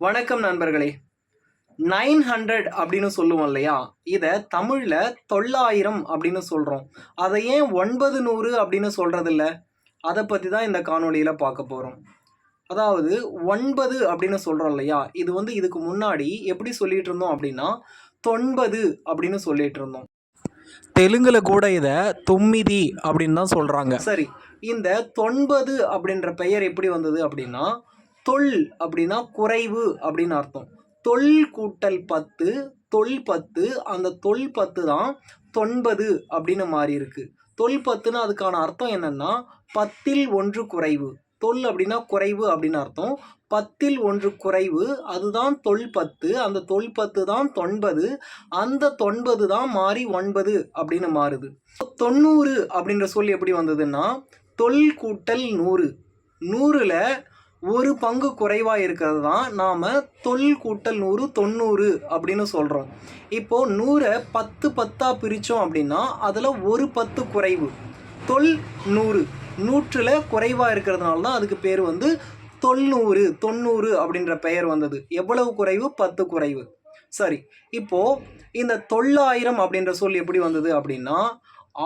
வணக்கம் நண்பர்களே. Nine hundred அப்படின்னு சொல்லுவோம் இல்லையா? இதை தமிழில் தொள்ளாயிரம் அப்படின்னு சொல்கிறோம் அதை ஏன் ஒன்பது நூறு அப்படின்னு சொல்கிறதில்ல அதை பற்றி தான் இந்த காணொளியில் பார்க்க போகிறோம் அதாவது ஒன்பது அப்படின்னு சொல்கிறோம் இல்லையா? இது வந்து இதுக்கு முன்னாடி எப்படி சொல்லிட்டு இருந்தோம் அப்படின்னா தொன்பது அப்படின்னு சொல்லிட்டு இருந்தோம். தெலுங்குல கூட இதை தொம்மிதி அப்படின்னு தான் சொல்கிறாங்க சரி இந்த தொன்பது அப்படின்ற பெயர் எப்படி வந்தது அப்படின்னா தொல் அப்படின்னா குறைவு அப்படின்னு அர்த்தம். தொல் கூட்டல் பத்து தொல் பத்து அந்த தொல் பத்து தான் தொன்பது அப்படின்னு மாறி இருக்கு. தொல் பத்துன்னு அதுக்கான அர்த்தம் என்னன்னா பத்தில் ஒன்று குறைவு. தொல் அப்படின்னா குறைவு அப்படின்னு அர்த்தம். பத்தில் ஒன்று குறைவு அதுதான் தொல் பத்து அந்த தொல் பத்து தான் தொன்பது அந்த தொன்பது தான் மாறி ஒன்பது அப்படின்னு மாறுது. தொண்ணூறு அப்படின்ற சொல் எப்படி வந்ததுன்னா தொல் கூட்டல் நூறு. நூறில் ஒரு பங்கு குறைவாக இருக்கிறது தான் நாம் தொல் கூட்டல் நூறு தொண்ணூறு அப்படின்னு சொல்கிறோம் இப்போது நூறை பத்து பத்தாக பிரித்தோம் அப்படின்னா அதில் ஒரு பத்து குறைவு. தொல் நூறு. நூற்றில் குறைவாக இருக்கிறதுனால தான் அதுக்கு பேர் வந்து தொண்ணூறு தொண்ணூறு அப்படின்ற பெயர் வந்தது. எவ்வளவு குறைவு? பத்து குறைவு. சரி இப்போது இந்த தொள்ளாயிரம் அப்படின்ற சொல் எப்படி வந்தது அப்படின்னா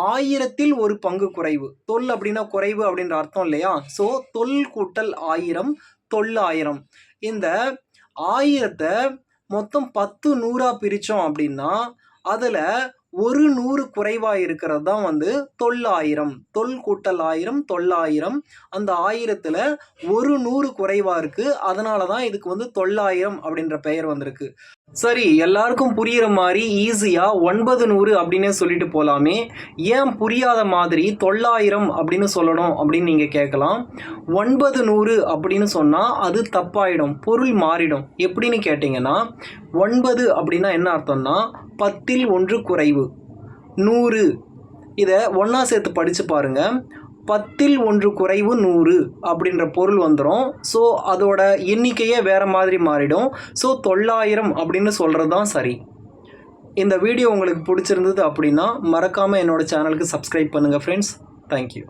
ஆயிரத்தில் ஒரு பங்கு குறைவு. தொல் அப்படின்னா குறைவு அப்படின்ற அர்த்தம் இல்லையா? ஸோ தொல் கூட்டல் ஆயிரம் தொள்ளாயிரம் இந்த ஆயிரத்தை மொத்தம் பத்து நூறாக பிரித்தோம் அப்படின்னா அதில் ஒரு நூறு குறைவாக இருக்கிறது தான் வந்து தொள்ளாயிரம் தொல் கூட்டல் ஆயிரம் தொள்ளாயிரம் அந்த ஆயிரத்தில் ஒரு நூறு குறைவாக இருக்குது அதனால தான் இதுக்கு வந்து தொள்ளாயிரம் அப்படின்ற பெயர் வந்திருக்கு. சரி எல்லாருக்கும் புரிகிற மாதிரி ஈஸியாக ஒன்பது நூறு அப்படின்னே சொல்லிட்டு போகலாமே ஏன் புரியாத மாதிரி தொள்ளாயிரம் அப்படின்னு சொல்லணும் அப்படின்னு நீங்கள் கேட்கலாம். ஒன்பது நூறு அப்படின்னு சொன்னால் அது தப்பாயிடும் பொருள் மாறிடும். எப்படின்னு கேட்டிங்கன்னா ஒன்பது அப்படின்னா என்ன அர்த்தம்னா பத்தில் ஒன்று குறைவு. நூறு. இதை ஒன்றா சேர்த்து படித்து பாருங்கள் பத்தில் ஒன்று குறைவு நூறு அப்படின்ற பொருள் வந்துடும் ஸோ அதோட எண்ணிக்கையே வேறு மாதிரி மாறிடும். ஸோ தொள்ளாயிரம் அப்படின்னு சொல்கிறது தான் சரி. இந்த வீடியோ உங்களுக்கு பிடிச்சிருந்தது அப்படின்னா மறக்காமல் என்னோடய சேனலுக்கு சப்ஸ்கிரைப் பண்ணுங்கள் ஃப்ரெண்ட்ஸ் தேங்க்யூ